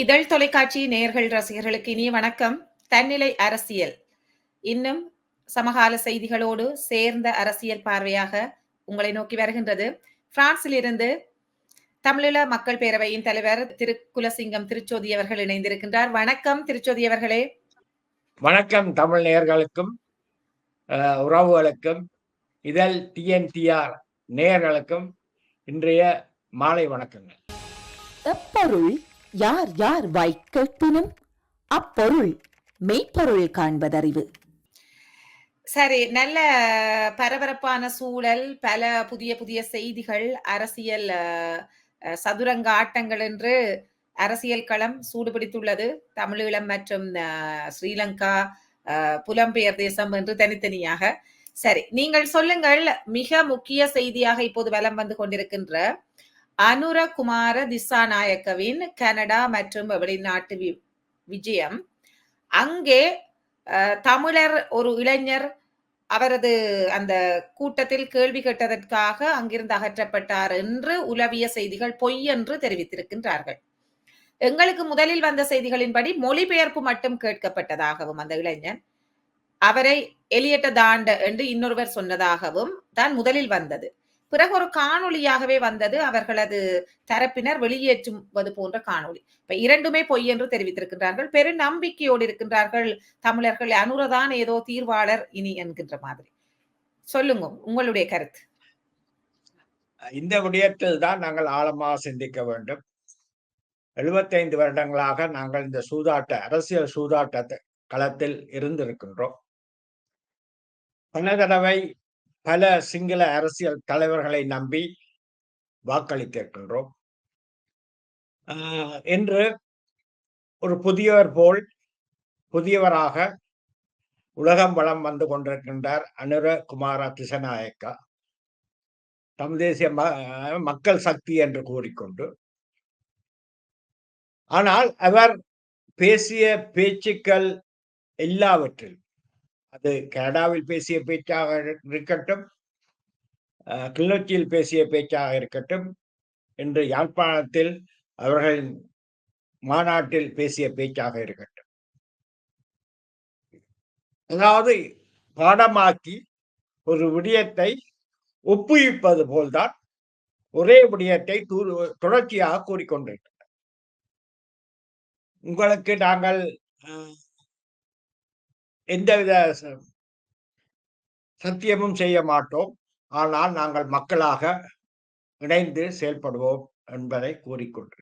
இதழ் தொலைக்காட்சி நேயர்கள் ரசிகர்களுக்கு இனிய வணக்கம். தன்னிலை அரசியல். இன்னும் சமகால செய்திகளோடு சேர்ந்த அரசியல் பார்வையாக உங்களை நோக்கி வருகின்றது. பிரான்சிலிருந்து தமிழீழ மக்கள் பேரவையின் தலைவர் திரு குலசிங்கம் திருச்சோதி அவர்கள் இணைந்திருக்கின்றார். வணக்கம் திருச்சோதி அவர்களே. வணக்கம் தமிழ் நேயர்களுக்கும் அஹ், உறவுகளுக்கும் இதழ் டிஎன்டிஆர் நேயர்களுக்கும் இன்றைய மாலை வணக்கங்கள். எப்பொருள் யார் யார் வாய்க் கேட்பினும் அப்பொருள் மெய்ப்பொருள் காண்பதறிவு. சரி நல்ல பரபரப்பான சூழல் பல புதிய புதிய செய்திகள் அரசியல் சதுரங்க ஆட்டங்கள் என்று அரசியல் களம் சூடுபிடித்துள்ளது. தமிழீழம் மற்றும் ஸ்ரீலங்கா புலம்பெயர் தேசம் என்று தனித்தனியாக. சரி நீங்கள் சொல்லுங்கள் மிக முக்கிய செய்தியாக இப்போது வலம் வந்து கொண்டிருக்கின்ற அனுரகுமார திசாநாயக்கவின் கனடா மற்றும் வெளிநாட்டு வி- விஜயம். அங்கே அஹ், தமிழர் ஒரு இளைஞர் அவரது அந்த கூட்டத்தில் கேள்வி கேட்டதற்காக அங்கிருந்து அகற்றப்பட்டார் என்று உலவிய செய்திகள் பொய் என்று தெரிவித்திருக்கின்றார்கள். எங்களுக்கு முதலில் வந்த செய்திகளின்படி மொழிபெயர்ப்பு மட்டும் கேட்கப்பட்டதாகவும் அந்த இளைஞன் அவரை எலியட்ட தாண்ட என்று இன்னொருவர் சொன்னதாகவும் தான் முதலில் வந்தது. பிறகு ஒரு காணொளியாகவே வந்தது. அவர்களது தரப்பினர் வெளியேற்றுவது போன்ற காணொளி. இப்ப இரண்டுமே பொய் என்று தெரிவித்திருக்கின்றார்கள். பெரு நம்பிக்கையோடு இருக்கின்றார்கள் தமிழர்கள். அனுரதான் ஏதோ தீர்வாளர் இனி என்கின்ற மாதிரி. சொல்லுங்க உங்களுடைய கருத்து. இந்த விடயத்தில் தான் நாங்கள் ஆழமாக சிந்திக்க வேண்டும். எழுபத்தைந்து வருடங்களாக நாங்கள் இந்த சூதாட்ட அரசியல் சூதாட்ட களத்தில் இருந்திருக்கின்றோம். பல தடவை பல சிங்கள அரசியல் தலைவர்களை நம்பி வாக்களித்திருக்கின்றோம். ஆஹ் ஒரு புதியவர் போல் புதியவராக உலகம் வளம் வந்து கொண்டிருக்கின்றார் அனுர குமார திசநாயக்கா. தமிழ் தேசிய ம- மக்கள் சக்தி என்று கூறிக்கொண்டு. ஆனால் அவர் பேசிய பேச்சுக்கள் எல்லாவற்றிலும் அது கனடாவில் பேசிய பேச்சாக இருக்கட்டும் அஹ், கிளிநொச்சியில் பேசிய பேச்சாக இருக்கட்டும் இன்று யாழ்ப்பாணத்தில் அவர்களின் மாநாட்டில் பேசிய பேச்சாக இருக்கட்டும். அதாவது பாடமாக்கி ஒரு விடயத்தை ஒப்புவிப்பது போல்தான் ஒரே விடயத்தை தொடர்ச்சியாக கூறிக்கொண்டிருக்கிறார் உங்களுக்கு நாங்கள் எந்தவித ச- சத்தியமும் செய்ய மாட்டோம். ஆனால் நாங்கள் மக்களாக இணைந்து செயல்படுவோம் என்பதை கூறிக்கொண்டு.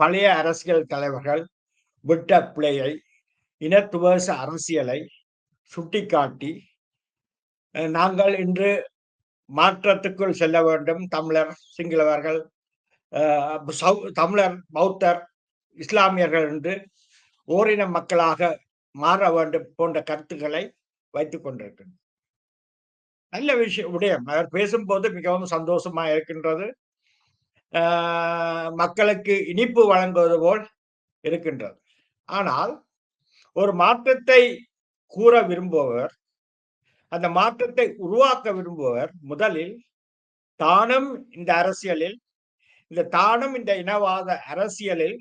பழைய அரசியல் தலைவர்கள் விட்ட பிழையை இனத்துவச அரசியலை சுட்டிக்காட்டி நாங்கள் இன்று மாற்றத்துக்குள் செல்ல வேண்டும். தமிழர் சிங்களவர்கள் சௌ- தமிழர் பௌத்தர் இஸ்லாமியர்கள் என்று ஓரின மக்களாக மாற வேண்டும் போன்ற கருத்துக்களை வைத்துக் கொண்டிருக்கின்றன. நல்ல விஷயம் விடயம். அவர் பேசும்போது மிகவும் சந்தோஷமா இருக்கின்றது. ஆஹ் மக்களுக்கு இனிப்பு வழங்குவது போல் இருக்கின்றது. ஆனால் ஒரு மாற்றத்தை கூற விரும்புபவர் அந்த மாற்றத்தை உருவாக்க விரும்புபவர் முதலில் தானும் இந்த அரசியலில் இந்த தானும் இந்த இனவாத அரசியலில்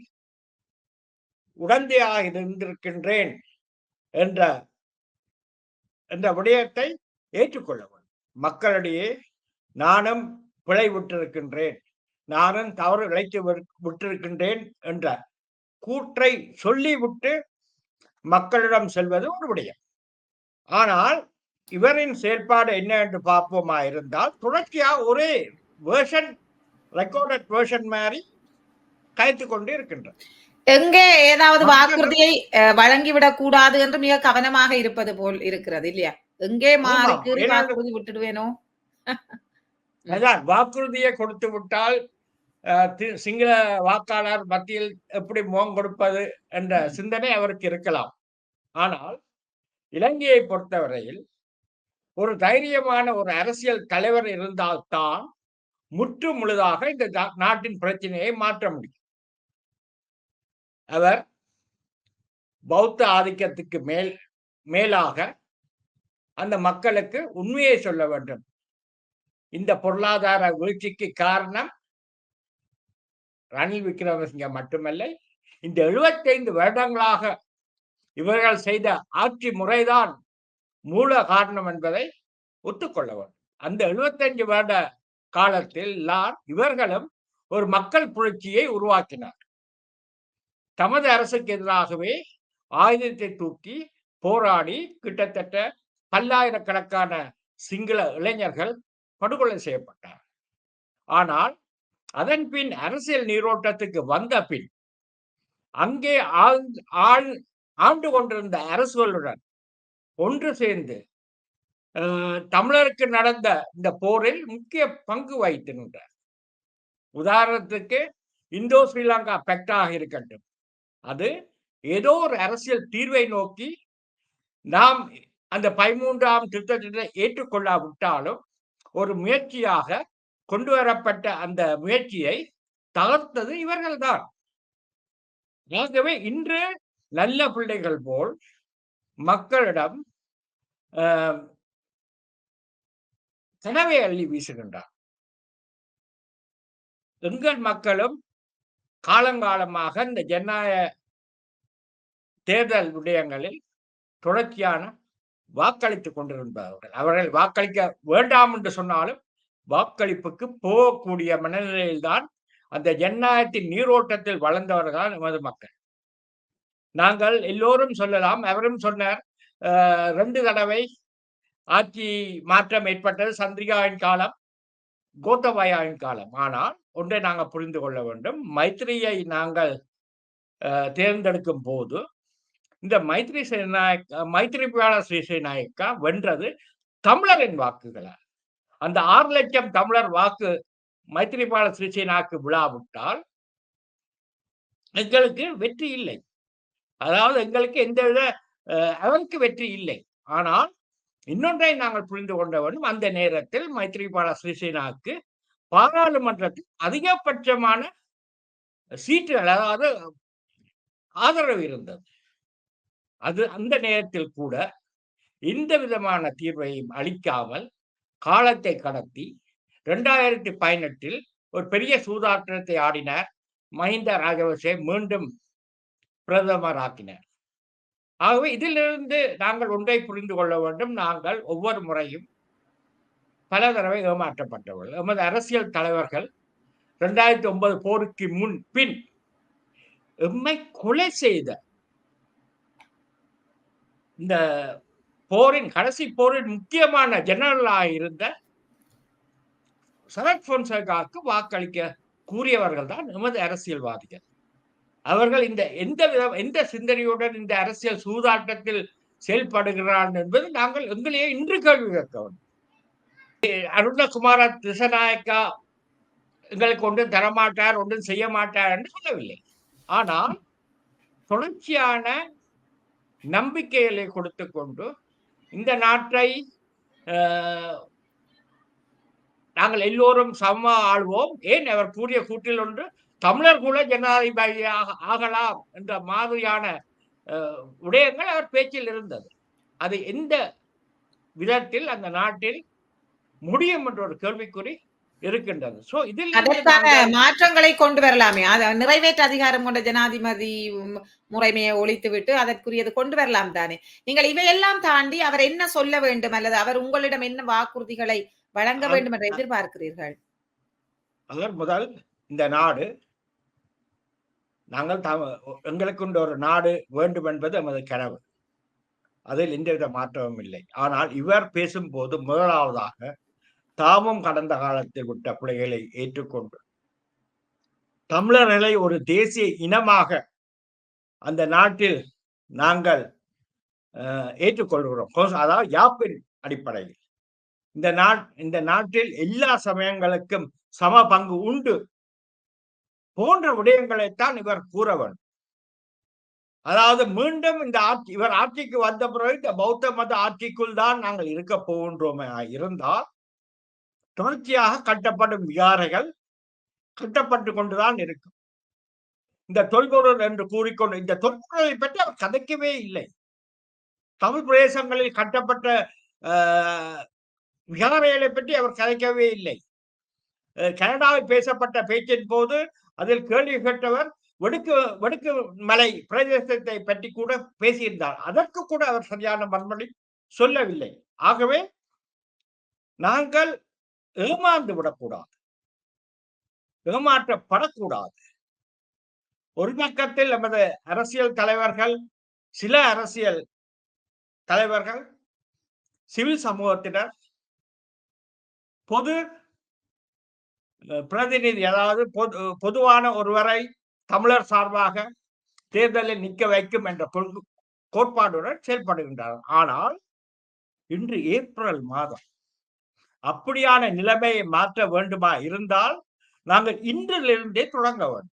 உடந்தையாக இருந்திருக்கின்றேன். என்ற என்ற விடயத்தை ஏற்றுக்கொள்ள வேண்டும். மக்களிடையே நானும் பிழை விட்டிருக்கின்றேன் நானும் தவறு இழைத்து விட்டிருக்கின்றேன் என்ற கூற்றை சொல்லிவிட்டு மக்களிடம் செல்வது ஒரு விடயம். ஆனால் இவரின் செயல்பாடு என்ன என்று பார்ப்போமா இருந்தால் தொடர்ச்சியா ஒரே வேர்ஷன் ரெக்கார்டட் வேர்ஷன் மாதிரி கைத்து கொண்டு இருக்கின்றது எங்கே ஏதாவது வாக்குறுதியை வழங்கிவிடக் கூடாது என்று மிக கவனமாக இருப்பது போல் இருக்கிறது இல்லையா? எங்கே மாறி வாக்குறுதி விட்டுடுவேனோ? அதான் வாக்குறுதியை கொடுத்து விட்டால் சிங்கள வாக்காளர் மத்தியில் எப்படி முகம் கொடுப்பது என்ற சிந்தனை அவருக்கு இருக்கலாம். ஆனால் இலங்கையை பொறுத்தவரையில் ஒரு தைரியமான ஒரு அரசியல் தலைவர் இருந்தால்தான் முற்று முழுதாக இந்த நாட்டின் பிரச்சனையை மாற்ற முடியும். அவர் பௌத்த ஆதிக்கத்துக்கு மேல் மேலாக அந்த மக்களுக்கு உண்மையை சொல்ல வேண்டும். இந்த பொருளாதார வீழ்ச்சிக்கு காரணம் ரணில் விக்ரமசிங்க மட்டுமல்ல இந்த எழுபத்தைந்து வருடங்களாக இவர்கள் செய்த ஆட்சி முறைதான் மூல காரணம் என்பதை ஒத்துக்கொள்ள வேண்டும். அந்த எழுபத்தஞ்சு வருட காலத்தில் இவர்களும் ஒரு மக்கள் புரட்சியை உருவாக்கினார். தமது அரசுக்கு எதிராகவே ஆயுதத்தை தூக்கி போராடி கிட்டத்தட்ட பல்லாயிரக்கணக்கான சிங்கள இளைஞர்கள் படுகொலை செய்யப்பட்டார். ஆனால் அதன் பின் அரசியல் நீரோட்டத்துக்கு வந்த பின் அங்கே ஆழ் ஆண்டு கொண்டிருந்த அரசுகளுடன் ஒன்று சேர்ந்து தமிழருக்கு நடந்த இந்த போரில் முக்கிய பங்கு வகித்து நின்றார். உதாரணத்துக்கு இந்தோ ஸ்ரீலங்கா பெக்டாக இருக்கட்டும் அது ஏதோ ஒரு அரசியல் தீர்வை நோக்கி நாம் அந்த பதிமூன்றாம் திருத்தத்தை ஏற்றுக்கொள்ளாவிட்டாலும் ஒரு முயற்சியாக கொண்டு வரப்பட்ட அந்த முயற்சியை தகர்த்தது இவர்கள்தான். ஆகவே இன்று நல்ல பிள்ளைகள் போல் மக்களிடம் ஆஹ், கனவை அள்ளி வீசுகின்றார். எங்கள் மக்களும் காலங்காலமாக இந்த ஜனநாயக தேர்தல் விடயங்களில் தொடர்ச்சியான வாக்களித்துக் கொண்டிருந்தவர்கள். அவர்கள் வாக்களிக்க வேண்டாம் என்று சொன்னாலும் வாக்களிப்புக்கு போகக்கூடிய மனநிலையில்தான் அந்த ஜனநாயகத்தின் நீரோட்டத்தில் வளர்ந்தவர்கள் நமது மக்கள். நாங்கள் எல்லோரும் சொல்லலாம் அவரும் சொன்னார் அஹ், ரெண்டு தடவை ஆட்சி மாற்றம் ஏற்பட்டது சந்திரிகாவின் காலம் கோத்தபாயாவின் காலம். ஆனால் ஒன்றை நாங்கள் புரிந்து கொள்ள வேண்டும். மைத்திரியை நாங்கள் அஹ், தேர்ந்தெடுக்கும் போது இந்த மைத்ரி சேனாயக் மைத்ரிபால ஸ்ரீசேனாயக்கா வென்றது தமிழரின் வாக்குகளால். அந்த ஆறு லட்சம் தமிழர் வாக்கு மைத்ரிபால ஸ்ரீசேனாக்கு விழாவிட்டால் எங்களுக்கு வெற்றி இல்லை. அதாவது எங்களுக்கு எந்த வித அவருக்கு வெற்றி இல்லை. ஆனால் இன்னொன்றை நாங்கள் புரிந்து கொண்ட வேண்டும். அந்த நேரத்தில் மைத்ரிபால ஸ்ரீசேனாக்கு பாராளுமன்றத்தில் அதிகபட்சமான சீட்டுகள் அதாவது ஆதரவு இருந்தது. அது அந்த நேரத்தில் கூட எந்த விதமான தீர்வையும் அளிக்காமல் காலத்தை கடத்தி ரெண்டாயிரத்தி பதினெட்டில் ஒரு பெரிய சூதாட்டத்தை ஆடினார் மஹிந்த ராஜபக்சே மீண்டும் பிரதமர் ஆக்கினார். ஆகவே இதிலிருந்து நாங்கள் ஒன்றை புரிந்து கொள்ள வேண்டும். நாங்கள் ஒவ்வொரு முறையும் பல தடவை ஏமாற்றப்பட்டவர்கள். எமது அரசியல் தலைவர்கள் ரெண்டாயிரத்தி ஒன்பது போருக்கு முன் பின் எம்மை கொலை செய்த இந்த போரின் கடைசி போரின் முக்கியமான ஜெனரலாக இருந்த சரத் பொன்சேகாவுக்கு வாக்களிக்க கூறியவர்கள் தான் எமது அரசியல்வாதிகள். அவர்கள் இந்த எந்த வித எந்த சிந்தனையுடன் இந்த அரசியல் சூதாட்டத்தில் செயல்படுகிறார்கள் என்பது நாங்கள் எங்களையே இன்று கேள்வி கேட்க வேண்டும். அருணகுமார திசநாயக்கா எங்களுக்கு ஒன்றும் தரமாட்டார் ஒன்றும் செய்ய மாட்டார் என்று சொல்லவில்லை. ஆனால் தொடர்ச்சியான நம்பிக்கைகளை கொடுத்து கொண்டு இந்த நாட்டை நாங்கள் எல்லோரும் சம ஆள்வோம். ஏன் அவர் கூறிய கூட்டில் ஒன்று தமிழர் கூட ஜனாதிபதியாக ஆகலாம் என்ற மாதிரியான அஹ், விடயங்கள் அவர் பேச்சில் இருந்தது. அது எந்த விதத்தில் அந்த நாட்டில் முடியும் என்ற ஒரு கேள்விக்குறி இருக்கின்றது. சோ இதில் அதற்கான மாற்றங்களை கொண்டு வரலாமே. நிறைவேற்று அதிகாரம் கொண்ட ஜனாதிபதி முறைமையை ஒழித்துவிட்டு அதற்குரியது கொண்டு வரலாம் தானே. நீங்கள் இவையெல்லாம் தாண்டி அவர் என்ன சொல்ல வேண்டும் அல்லது அவர் உங்களிடம் என்ன வாக்குறுதிகளை வழங்க வேண்டும் என்று எதிர்பார்க்கிறீர்கள்? அவர் முதல் இந்த நாடு நாங்கள் எங்களுக்குண்ட ஒரு நாடு வேண்டும் என்பது எமது கனவு. அதில் எந்தவித மாற்றமும் இல்லை. ஆனால் இவர் பேசும்போது முதலாவதாக தாமும் கடந்த காலத்தில் விட்ட பிள்ளைகளை ஏற்றுக்கொண்டு தமிழர்களை ஒரு தேசிய இனமாக அந்த நாட்டில் நாங்கள் அஹ், ஏற்றுக்கொள்கிறோம். அதாவது யாப்பின் அடிப்படையில். இந்த நாட் இந்த நாட்டில் எல்லா சமயங்களுக்கும் சம பங்கு உண்டு போன்ற விடயங்களைத்தான் இவர் கூற வேண்டும். அதாவது மீண்டும் இந்த ஆட்சி இவர் ஆட்சிக்கு வந்த பிறகு இந்த பௌத்த மத ஆட்சிக்குள் தான் நாங்கள் இருக்க போகின்றோமே இருந்தால் தொடர்ச்சியாக கட்டப்படும் விகாரைகள் கட்டப்பட்டு கொண்டுதான் இருக்கும். இந்த தொல்பொருள் என்று கூறிக்கொண்டு இந்த தொல்பொருளை பற்றி அவர் கதைக்கவே இல்லை. தமிழ் பிரதேசங்களில் கட்டப்பட்ட விகாரைகளை பற்றி அவர் கதைக்கவே இல்லை. கனடாவில் பேசப்பட்ட பேச்சின் போது அதில் கேள்வி கேட்டவர் வடுக்கு வடுக்கு மலை பிரதேசத்தை பற்றி கூட பேசியிருந்தார். அதற்கு கூட அவர் சரியான மறுமொழி சொல்லவில்லை. ஆகவே நாங்கள் ஏமாந்து விடக்கூடாது. ஏமாற்றப்படக்கூடாது. ஒரு பக்கத்தில் நமது அரசியல் தலைவர்கள் சில அரசியல் தலைவர்கள் சிவில் சமூகத்தினர் பொது பிரதிநிதி அதாவது பொது பொதுவான ஒருவரை தமிழர் சார்பாக தேர்தலில் நிற்க வைக்கும் என்ற கோட்பாடுடன் செயல்படுகின்றனர் ஆனால் இன்று ஏப்ரல் மாதம் அப்படியான நிலைமையை மாற்ற வேண்டுமா இருந்தால் நாங்கள் இன்றிலிருந்தே தொடங்க வேண்டும்.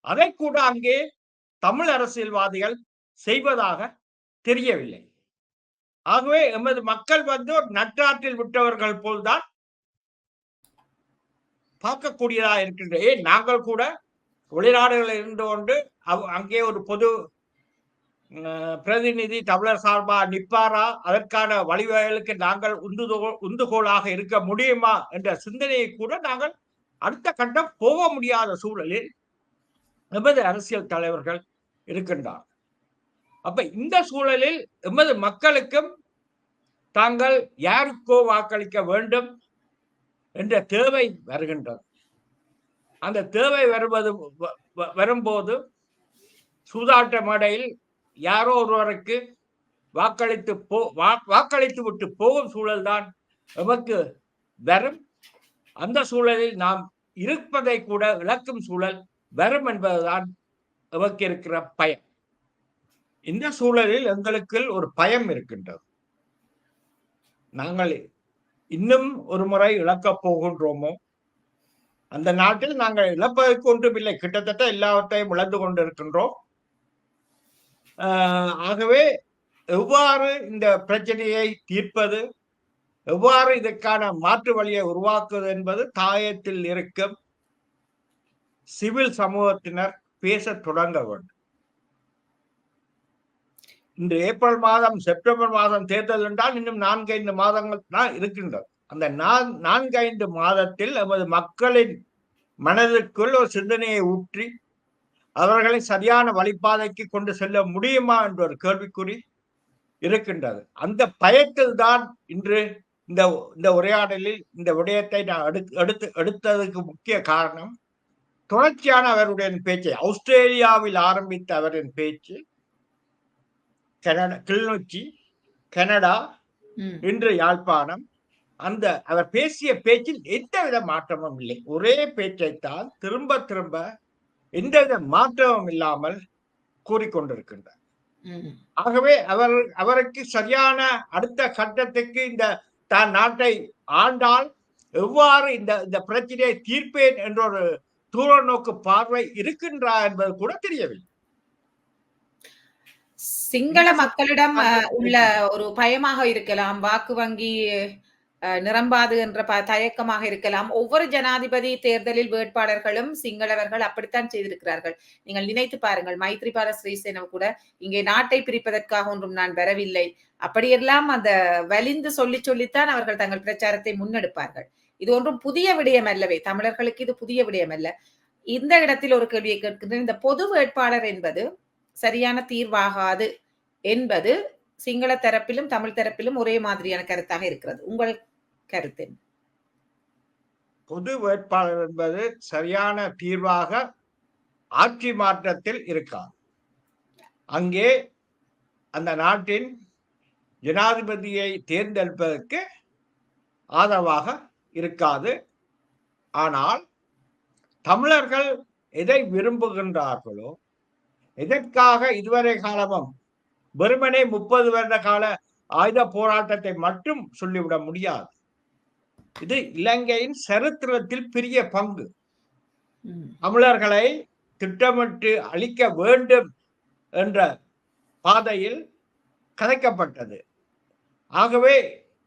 அதை கூட அங்கே தமிழ் அரசியல்வாதிகள் செய்வதாக தெரியவில்லை. ஆகவே எமது மக்கள் வந்து ஒரு நற்றாற்றில் விட்டவர்கள் போல்தான் பார்க்கக்கூடியதா இருக்கின்ற. ஏன்? நாங்கள் கூட வெளிநாடுகளில் இருந்து கொண்டு அவ்- அங்கே ஒரு பொது பிரதிநிதி தமிழர் சார்பா நிப்பாரா அதற்கான வழிவகைகளுக்கு நாங்கள் உந்துதோ உந்துகோலாக இருக்க முடியுமா? என்ற சிந்தனையை கூட நாங்கள் அடுத்த கட்டம் போக முடியாத சூழலில் எமது அரசியல் தலைவர்கள் இருக்கின்றார். அப்ப இந்த சூழலில் எமது மக்களுக்கும் தாங்கள் யாருக்கோ வாக்களிக்க வேண்டும் என்ற தேவை வருகின்றது. அந்த தேவை வருவது வ- வ- வரும்போது சூதாட்ட மேடையில் யாரோ ஒருவருக்கு வாக்களித்து போ வா- வாக்களித்து விட்டு போகும் சூழல்தான் எமக்கு வரும். அந்த சூழலில் நாம் இருப்பதை கூட விளக்கும் சூழல் வரும் என்பதுதான் எமக்கு இருக்கிற பயம் இந்த சூழலில் எங்களுக்கு ஒரு பயம் இருக்கின்றது. நாங்கள் இன்னும் ஒரு முறை இழக்கப் போகின்றோமோ? அந்த நாட்டில் நாங்கள் இழப்பதற்கு ஒன்றுமில்லை கிட்டத்தட்ட எல்லாவற்றையும் இழந்து கொண்டிருக்கின்றோம். ஆகவே எவ்வாறு இந்த பிரச்சனையை தீர்ப்பது? எவ்வாறு இதற்கான மாற்று வழியை உருவாக்குவது என்பது தாயத்தில் இருக்கும் சிவில் சமூகத்தினர் பேசத் தொடங்க வேண்டும். இன்று ஏப்ரல் மாதம் செப்டம்பர் மாதம் தேர்தல் என்றால் இன்னும் நான்கைந்து மாதங்கள் தான் இருக்கின்றது. அந்த நான் நான்கைந்து மாதத்தில் நமது மக்களின் மனதிற்குள் ஒரு சிந்தனையை ஊற்றி அவர்களை சரியான வழிபாதைக்கு கொண்டு செல்ல முடியுமா என்ற ஒரு கேள்விக்குறி இருக்கின்றது அந்த பயத்தில் தான் இன்று இந்த இந்த உரையாடலில் இந்த விடயத்தை நான் எடுத்து எடுத்து எடுத்ததுக்கு முக்கிய காரணம் தொடர்ச்சியான அவருடைய பேச்சை ஆஸ்திரேலியாவில் ஆரம்பித்த அவரின் பேச்சு கனடா கிளிநொச்சி கனடா. இன்று யாழ்ப்பாணம் அந்த அவர் பேசிய பேச்சில் எந்தவித மாற்றமும் இல்லை ஒரே பேச்சைத்தான் திரும்ப திரும்ப எந்தவித மாற்றமும் இல்லாமல் கூறிக்கொண்டிருக்கின்றார். ஆகவே அவர் அவருக்கு சரியான அடுத்த கட்டத்துக்கு இந்த தான் நாட்டை ஆண்டால் எவ்வாறு இந்த இந்த பிரச்சனையை தீர்ப்பேன் என்ற ஒரு தூர நோக்கு பார்வை இருக்கின்றா என்பது கூட தெரியவில்லை. சிங்கள மக்களிடம் உள்ள ஒரு பயமாக இருக்கலாம். வாக்கு வங்கி நிரம்பாது என்ற ப- தயக்கமாக இருக்கலாம். ஒவ்வொரு ஜனாதிபதி தேர்தலில் வேட்பாளர்களும் சிங்களவர்கள் அப்படித்தான் செய்திருக்கிறார்கள். நீங்கள் நினைத்து பாருங்கள் மைத்ரிபால ஸ்ரீசேனம் கூட இங்கே நாட்டை பிரிப்பதற்காக ஒன்றும் நான் வரவில்லை. அப்படியெல்லாம் அந்த வலிந்து சொல்லி சொல்லித்தான் அவர்கள் தங்கள் பிரச்சாரத்தை முன்னெடுப்பார்கள். இது ஒன்றும் புதிய விடயம் அல்லவே தமிழர்களுக்கு இது புதிய விடயம் அல்ல இந்த இடத்தில் ஒரு கேள்வியை கேட்கின்றேன். இந்த பொது வேட்பாளர் என்பது சரியான தீர்வாகாது என்பது சிங்கள தரப்பிலும் தமிழ் தரப்பிலும் ஒரே மாதிரியான கருத்தாக இருக்கிறது. உங்கள் கருத்து பொது வேட்பாளர் என்பது சரியான தீர்வாக ஆட்சி மாற்றத்தில் இருக்கார் அங்கே அந்த நாட்டின் ஜனாதிபதியை தேர்ந்தெடுப்பதற்கு ஆதரவாக இருக்காது. ஆனால் தமிழர்கள் எதை விரும்புகின்றார்களோ எதற்காக இதுவரை காலமும் வெறுமனே முப்பது வருட கால ஆயுத போராட்டத்தை மட்டும் சொல்லிவிட முடியாது. இது இலங்கையின் சரித்திரத்தில் பெரிய பங்கு. தமிழர்களை திட்டமிட்டு அழிக்க வேண்டும் என்ற பாதையில் கதைக்கப்பட்டது. ஆகவே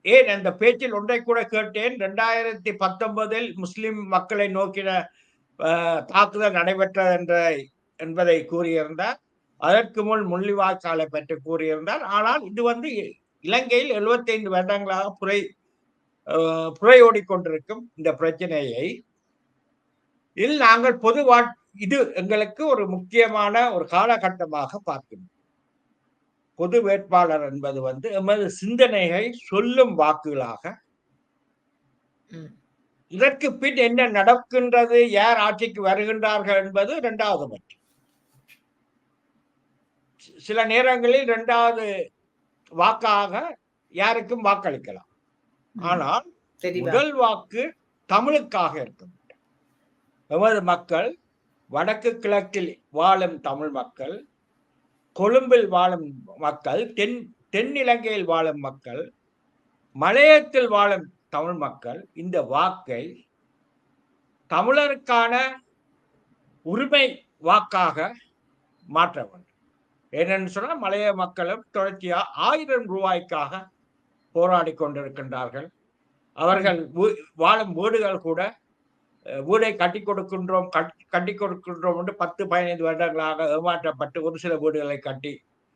ஏன் அந்த பேச்சில் ஒன்றை கூட கேட்டேன். ரெண்டாயிரத்தி பத்தொன்பதில் முஸ்லிம் மக்களை நோக்கின தாக்குதல் நடைபெற்றது என்ற என்பதை கூறியிருந்தார். அதற்கு முன் முள்ளிவாய்க்காலை பற்றி கூறியிருந்தார். ஆனால் இது வந்து இலங்கையில் 75 வருடங்களாக புரை அஹ், புரையோடிக் கொண்டிருக்கும் இந்த பிரச்சனையை இல் நாங்கள் பொது இது எங்களுக்கு ஒரு முக்கியமான ஒரு காலகட்டமாக பார்க்கணும் பொது வேட்பாளர் என்பது வந்து எமது சிந்தனையை சொல்லும் வாக்குகளாக. இதற்கு பின் என்ன நடக்கின்றது யார் ஆட்சிக்கு வருகின்றார்கள் என்பது இரண்டாவது சி- சில நேரங்களில் இரண்டாவது வாக்காக யாருக்கும் வாக்களிக்கலாம். ஆனால் முதல் வாக்கு தமிழுக்காக இருக்க வேண்டும். எமது மக்கள் வடக்கு கிழக்கில் வாழும் தமிழ் மக்கள் கொழும்பில் வாழும் மக்கள் தென் தென்னிலங்கையில் வாழும் மக்கள் மலையத்தில் வாழும் தமிழ் மக்கள் இந்த வாக்கை தமிழருக்கான உரிமை வாக்காக மாற்ற வேண்டும். ஏனென்று சொன்னால் மலைய மக்களும் தொடர்ச்சியா ஆயிரம் ரூபாய்க்காக போராடி கொண்டிருக்கின்றார்கள் அவர்கள் வாழும் வீடுகள் கூட வீடை கட்டி கொடுக்கின்றோம் கட்- கட்டி கொடுக்கின்றோம் என்று பத்து பதினைந்து வருடங்களாக ஏமாற்றப்பட்டு ஒரு சில வீடுகளை கட்டி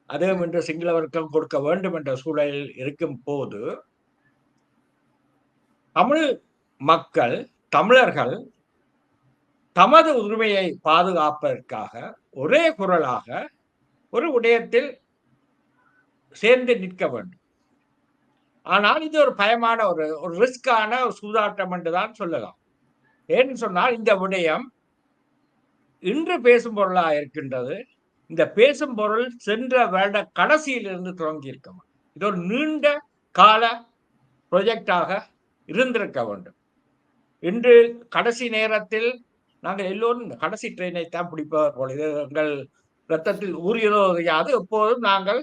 அதுவும் இன்று சிங்களவருக்கும் கொடுக்க வேண்டும் என்ற சூழலில் இருக்கும் போது தமிழ் மக்கள் தமிழர்கள் தமது உரிமையை பாதுகாப்பதற்காக ஒரே குரலாக ஒரு உடையத்தில் சேர்ந்து நிற்க வேண்டும். ஆனால் இது ஒரு பயமான ஒரு ஒரு ரிஸ்கான ஒரு சூதாட்டம் என்று தான் சொல்லலாம் ஏன்னு சொன்னால் இந்த விடயம் இன்று பேசும் பொருளாக இருக்கின்றது இந்த பேசும் பொருள் சென்ற வருட கடைசியிலிருந்து தொடங்கி இருக்க. இது ஒரு நீண்ட கால ப்ரொஜெக்டாக இருந்திருக்க வேண்டும் இன்று கடைசி நேரத்தில் நாங்கள் எல்லோரும் இந்த கடைசி ட்ரெயினை தான் பிடிப்பவர் போல இது எங்கள் ரத்தத்தில் ஊறியதோ எப்போதும் நாங்கள்.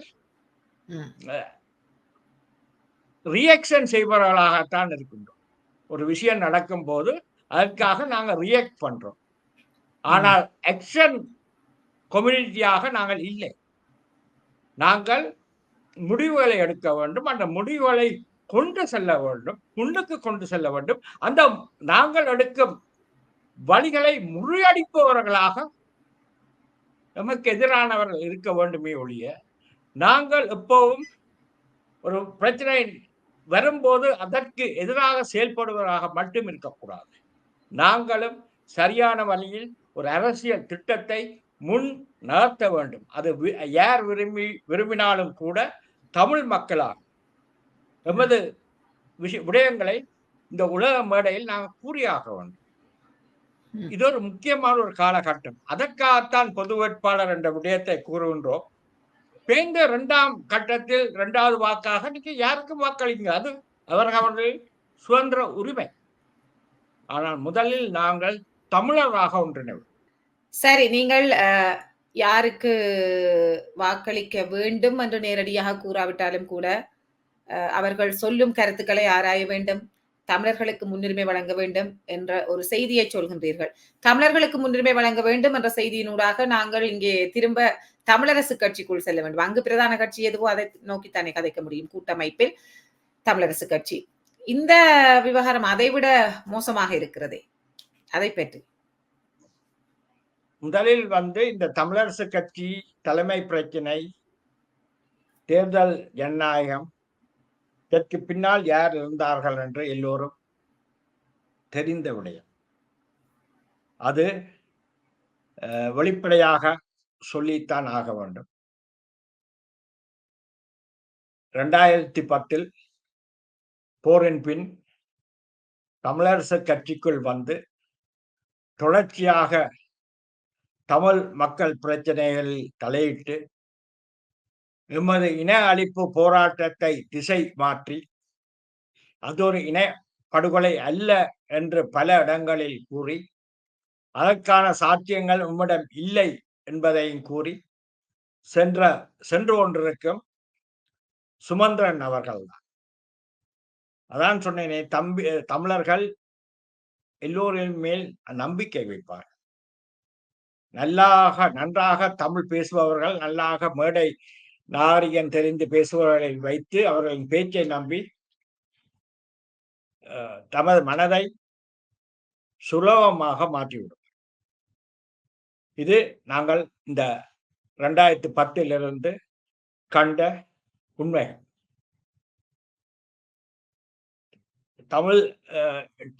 ரியாக்ஷன் செய்பவர்களாகத்தான் இருக்கின்றோம். ஒரு விஷயம் நடக்கும் போது அதற்காக நாங்கள் ரியாக்ட் பண்றோம். ஆனால் ஆக்ஷன் கம்யூனிட்டியாக நாங்கள் இல்லை. நாங்கள் முடிவுகளை எடுக்க வேண்டும். அந்த முடிவுகளை கொண்டு செல்ல வேண்டும். முன்னுக்கு கொண்டு செல்ல வேண்டும். அந்த நாங்கள் எடுக்கும் வழிகளை முறியடிப்பவர்களாக நமக்கு எதிரானவர்கள் இருக்க வேண்டுமே ஒழிய நாங்கள் எப்பவும் ஒரு பிரச்சனை வரும்போது அதற்கு எதிராக செயல்படுவதாக மட்டும் இருக்கக்கூடாது. நாங்களும் சரியான வழியில் ஒரு அரசியல் திட்டத்தை முன் நகர்த்த வேண்டும். அது யார் விரும்பி விரும்பினாலும் கூட தமிழ் மக்களால். எமது விஷய விடயங்களை இந்த உலக மேடையில் நாங்கள் கூறியாக வேண்டும். இது ஒரு முக்கியமான ஒரு காலகட்டம். அதற்காகத்தான் பொது வேட்பாளர் என்ற விடயத்தை கூறுகின்றோம். பெய்ந்த இரண்டாம் கட்டத்தில் இரண்டாவது வாக்காக நீங்க யாருக்கும் வாக்களிங்க? அது அவர்கள் அவர்கள் சுதந்திர உரிமை. ஆனால் முதலில் நாங்கள் தமிழராக ஒன்றிணைவோம். சரி நீங்கள் யாருக்கு வாக்களிக்க வேண்டும் என்று நேரடியாக கூறாவிட்டாலும் கூட அவர்கள் சொல்லும் கருத்துக்களை ஆராய வேண்டும். தமிழர்களுக்கு முன்னுரிமை வழங்க வேண்டும் என்ற ஒரு செய்தியை சொல்கின்றீர்கள். தமிழர்களுக்கு முன்னுரிமை வழங்க வேண்டும் என்ற செய்தியினூடாக நாங்கள் இங்கே திரும்ப தமிழரசு கட்சிக்குள் செல்ல வேண்டும். அங்கு பிரதான கட்சி எதுவோ அதை நோக்கித்தானே கதைக்க முடியும். கூட்டமைப்பில் தமிழரசு கட்சி. இந்த விவகாரம் அதைவிட மோசமாக இருக்கிறதே. அதை பற்றி. முதலில் வந்து இந்த தமிழரசு கட்சி தலைமை பிரச்சினை தேர்தல் ஜனநாயகம் இதற்கு பின்னால் யார் இருந்தார்கள் என்று எல்லோரும் தெரிந்த விடயம். அது அஹ், வெளிப்படையாக சொல்லித்தான் ஆக வேண்டும். ரெண்டாயிரத்தி பத்தில் போரின் பின் தமிழரசு கட்சிக்குள் வந்து தொடர்ச்சியாக தமிழ் மக்கள் பிரச்சனைகளில் தலையிட்டு எமது இன அழிப்பு போராட்டத்தை திசை மாற்றி அது ஒரு இன படுகொலை அல்ல என்று பல இடங்களில் கூறி அதற்கான சாத்தியங்கள் உம்மிடம் இல்லை என்பதையும் கூறி சென்ற சென்று கொண்டிருக்கும் சுமந்திரன் அவர்கள் தான் அதான் சொன்னேனே தம்பி தமிழர்கள் எல்லோரின் மேல் நம்பிக்கை வைப்பார் நல்லாக நன்றாக தமிழ் பேசுபவர்கள் நல்லாக மேடை நாகரிகம் தெரிந்து பேசுபவர்களை வைத்து அவர்களின் பேச்சை நம்பி தமது மனதை சுலபமாக மாற்றிவிடும். இது நாங்கள் இந்த ரெண்டாயிரத்தி பத்திலிருந்து கண்ட உண்மைகள். தமிழ்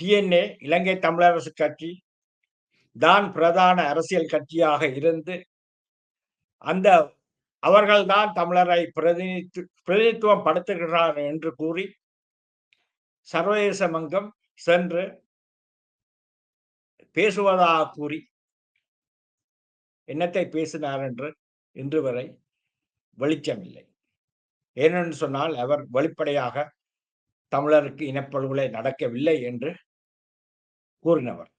டிஎன்ஏ இலங்கை தமிழரசு கட்சி தான் பிரதான அரசியல் கட்சியாக இருந்து அந்த அவர்கள்தான் தமிழரை பிரதிநிதி பிரதிநிதித்துவம் படுத்துகிறார் என்று கூறி சர்வதேச மங்கம் சென்று பேசுவதாக கூறி என்னத்தை பேசினார் என்று இன்று வரை வெளிச்சமில்லை. ஏனென்று சொன்னால் அவர் வெளிப்படையாக தமிழருக்கு இனப்படுகொலை நடக்கவில்லை என்று கூறினவர்.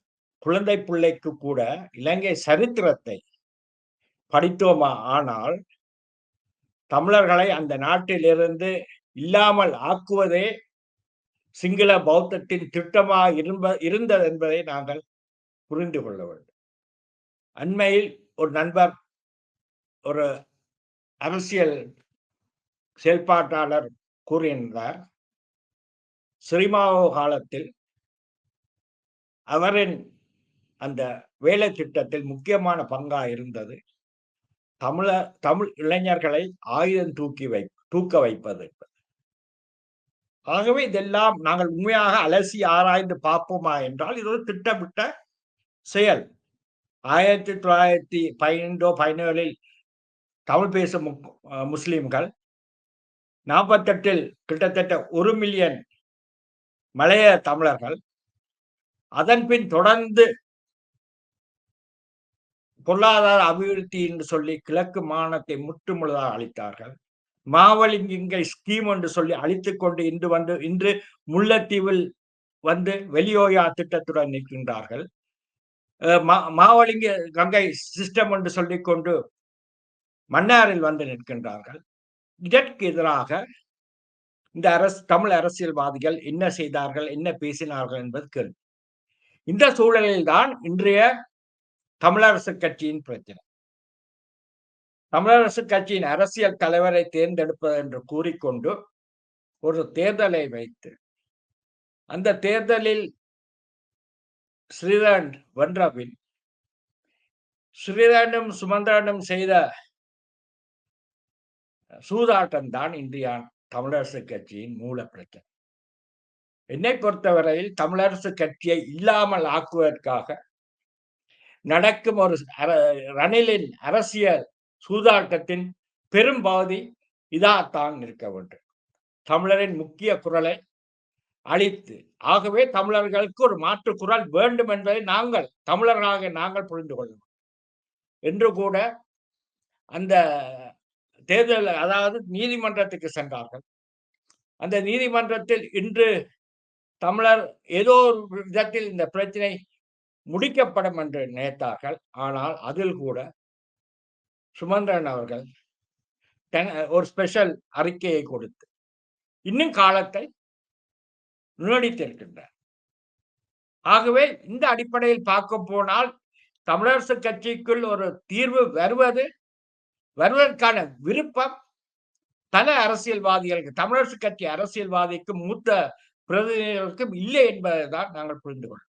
குழந்தை பிள்ளைக்கு கூட இலங்கை சரித்திரத்தை படித்தோமா? ஆனால் தமிழர்களை அந்த நாட்டிலிருந்து இல்லாமல் ஆக்குவதே சிங்கள பௌத்தத்தின் திட்டமாக இருந்த இருந்தது என்பதை நாங்கள் புரிந்து கொள்ள வேண்டும். அண்மையில் ஒரு நண்பர் ஒரு அரசியல் செயல்பாட்டாளர் கூறியிருந்தார் சிறிமாவோ காலத்தில் அவரின் அந்த வேலை திட்டத்தில் முக்கியமான பங்கா இருந்தது. தமிழ தமிழ் இளைஞர்களை ஆயுதம் தூக்கி வை தூக்க வைப்பது. என்பது ஆகவே இதெல்லாம் நாங்கள் உண்மையாக அலசி ஆராய்ந்து பார்ப்போமா என்றால் இது ஒரு திட்டமிட்ட செயல். ஆயிரத்தி தொள்ளாயிரத்தி பதினெண்டோ பதினேழில் தமிழ் பேசும் முஸ்லிம்கள் நாற்பத்தெட்டில் கிட்டத்தட்ட ஒரு மில்லியன் மலைய தமிழர்கள் அதன் பின் தொடர்ந்து பொருளாதார அபிவிருத்தி என்று சொல்லி கிழக்கு மாநிலத்தை முற்றுமுழுதாக அளித்தார்கள் மாவலிங்கை ஸ்கீம் என்று சொல்லி அழித்து கொண்டு இன்று வந்து இன்று முல்லைத்தீவில் வந்து வெளியோயா திட்டத்துடன் நிற்கின்றார்கள். மாவலிங்க கங்கை சிஸ்டம் என்று சொல்லிக்கொண்டு மன்னாரில் வந்து நிற்கின்றார்கள். இதற்கு எதிராக இந்த அரசு தமிழ் அரசியல்வாதிகள் என்ன செய்தார்கள் என்ன பேசினார்கள் என்பது கேள்வி. இந்த சூழலில் தான் இன்றைய தமிழரசு கட்சியின் பிரச்சனை தமிழரசு கட்சியின் அரசியல் தலைவரை தேர்ந்தெடுப்பது என்று கூறிக்கொண்டு ஒரு தேர்தலை வைத்து அந்த தேர்தலில் ஸ்ரீதரன் வென்றபின் ஸ்ரீரனும் சுமந்திரனும் செய்த சூதாட்டம் தான் இந்தியா தமிழரசு கட்சியின் மூல பிரச்சனை. என்னை பொறுத்தவரையில் தமிழரசு கட்சியை இல்லாமல் ஆக்குவதற்காக நடக்கும் ஒரு ரணிலின் அரசியல் சூதாட்டத்தின் பெரும்பாதி இதாகத்தான் இருக்க வேண்டும். தமிழரின் முக்கிய குரலை அழித்து ஆகவே தமிழர்களுக்கு ஒரு மாற்று குரல் வேண்டும் என்பதை நாங்கள் தமிழர்களாக நாங்கள் புரிந்து கொள்ளணும் என்று கூட அந்த தேர்தல் அதாவது நீதிமன்றத்துக்கு சென்றார்கள். அந்த நீதிமன்றத்தில் இன்று தமிழர் ஏதோ ஒரு விதத்தில் இந்த பிரச்சனை முடிக்கப்படும் என்று நினைத்தார்கள். ஆனால் அதில் கூட சுமந்திரன் அவர்கள் ஒரு ஸ்பெஷல் அறிக்கையை கொடுத்து இன்னும் காலத்தை நீடித்திருக்கின்றார். ஆகவே இந்த அடிப்படையில் பார்க்க போனால் தமிழரசு கட்சிக்குள் ஒரு தீர்வு வருவது வருவதற்கான விருப்பம் பல அரசியல்வாதிகளுக்கு தமிழரசு கட்சி அரசியல்வாதிக்கும் மூத்த பிரதிநிதிகளுக்கும் இல்லை என்பதை தான் நாங்கள் புரிந்து கொள்ளும்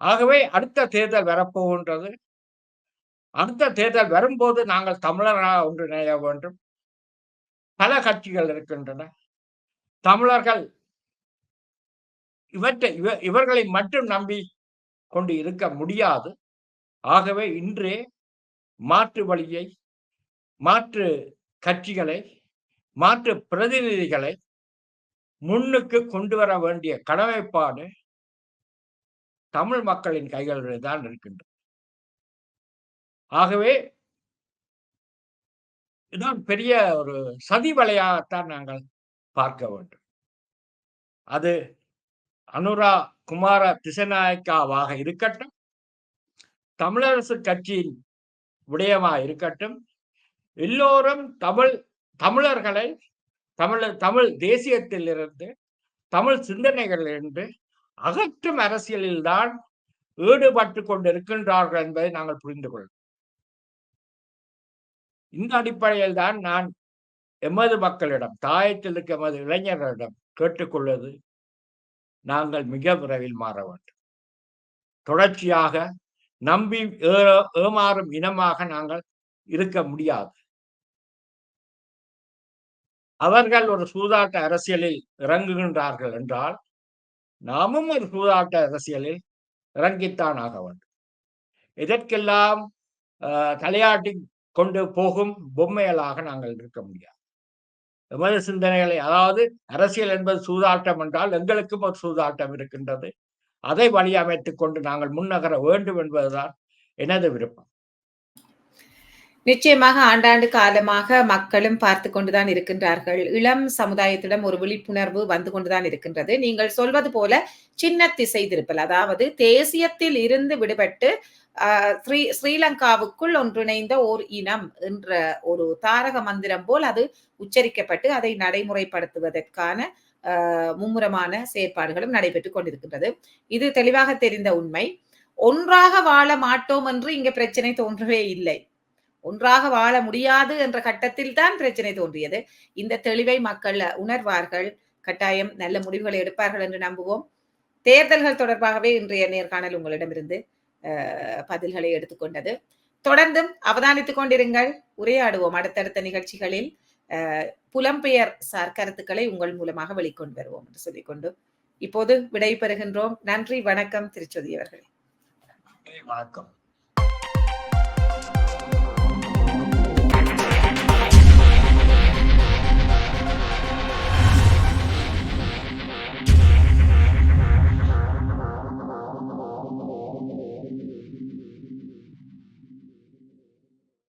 ஆகவே அடுத்த தேர்தல் வரப்போகின்றது. அடுத்த தேர்தல் வரும்போது நாங்கள் தமிழர்களாக ஒன்றிணைய வேண்டும். பல கட்சிகள் இருக்கின்றன. தமிழர்கள் இவற்றை இவ இவர்களை மட்டும் நம்பி கொண்டு இருக்க முடியாது. ஆகவே இன்றே மாற்று வழியை மாற்று கட்சிகளை மாற்று பிரதிநிதிகளை முன்னுக்கு கொண்டு வர வேண்டிய கடமைப்பாடு தமிழ் மக்களின் கைகளில் தான் இருக்கின்றது. ஆகவே இதுதான் பெரிய ஒரு சதி வலையாகத்தான் நாங்கள் பார்க்க வேண்டும். அது அனுரா குமார திசநாயக்காவாக இருக்கட்டும் தமிழரசு கட்சியின் விடயமா இருக்கட்டும் எல்லோரும் தமிழ் தமிழர்களை தமிழ் தமிழ் தேசியத்திலிருந்து தமிழ் சிந்தனைகளிலிருந்து அகற்றும் அரசியலில் தான் ஈடுபட்டு கொண்டிருக்கின்றார்கள் என்பதை நாங்கள் புரிந்து கொள்ளும் இந்த அடிப்படையில் தான் நான் எமது மக்களிடம் தாயத்தில் இருக்க எமது இளைஞர்களிடம் கேட்டுக்கொள்வது நாங்கள் மிக விரைவில் மாற வேண்டும். தொடர்ச்சியாக நம்பி ஏமாறும் இனமாக நாங்கள் இருக்க முடியாது. அவர்கள் ஒரு சூதாட்ட அரசியலில் இறங்குகின்றார்கள் என்றால் நாமும் ஒரு சூதாட்ட அரசியலில் இறங்கித்தான் ஆக வேண்டும். இதற்கெல்லாம் அஹ், தலையாட்டி கொண்டு போகும் பொம்மைகளாக நாங்கள் இருக்க முடியாது. எமது சிந்தனைகளை அதாவது அரசியல் என்பது சூதாட்டம் என்றால் எங்களுக்கும் ஒரு சூதாட்டம் இருக்கின்றது. அதை வழியமைத்துக் கொண்டு நாங்கள் முன்னகர வேண்டும் என்பதுதான் எனது விருப்பம். நிச்சயமாக ஆண்டாண்டு காலமாக மக்களும் பார்த்து கொண்டுதான் இருக்கின்றார்கள். இளம் சமுதாயத்திடம் ஒரு விழிப்புணர்வு வந்து கொண்டுதான் இருக்கின்றது. நீங்கள் சொல்வது போல சின்ன திசை திருப்பல் அதாவது தேசியத்தில் இருந்து விடுபட்டு ஸ்ரீ ஸ்ரீலங்காவுக்குள் ஒன்றிணைந்த ஓர் இனம் என்ற ஒரு தாரக மந்திரம் போல் அது உச்சரிக்கப்பட்டு அதை நடைமுறைப்படுத்துவதற்கான மும்முரமான செயற்பாடுகளும் நடைபெற்றுக் கொண்டிருக்கின்றது. இது தெளிவாக தெரிந்த உண்மை. ஒன்றாக வாழ மாட்டோம் என்று இங்கே பிரச்சனை தோன்றவே இல்லை. ஒன்றாக வாழ முடியாது என்ற கட்டத்தில் தான் பிரச்சனை தோன்றியது. இந்த தெளிவை மக்கள் உணர்வார்கள். கட்டாயம் நல்ல முடிவுகளை எடுப்பார்கள் என்று நம்புவோம். தேர்தல்கள் தொடர்பாகவே இன்றைய நேர்காணல் உங்களிடமிருந்து அஹ், பதில்களை எடுத்துக்கொண்டது. தொடர்ந்தும் அவதானித்துக் கொண்டிருங்கள். உரையாடுவோம் அடுத்தடுத்த நிகழ்ச்சிகளில். அஹ், புலம்பெயர் சார் கருத்துக்களை உங்கள் மூலமாக வெளிக்கொண்டு வருவோம் என்று சொல்லிக்கொண்டு இப்போது விடை பெறுகின்றோம் நன்றி வணக்கம் திருச்சொதி அவர்களே. வணக்கம்.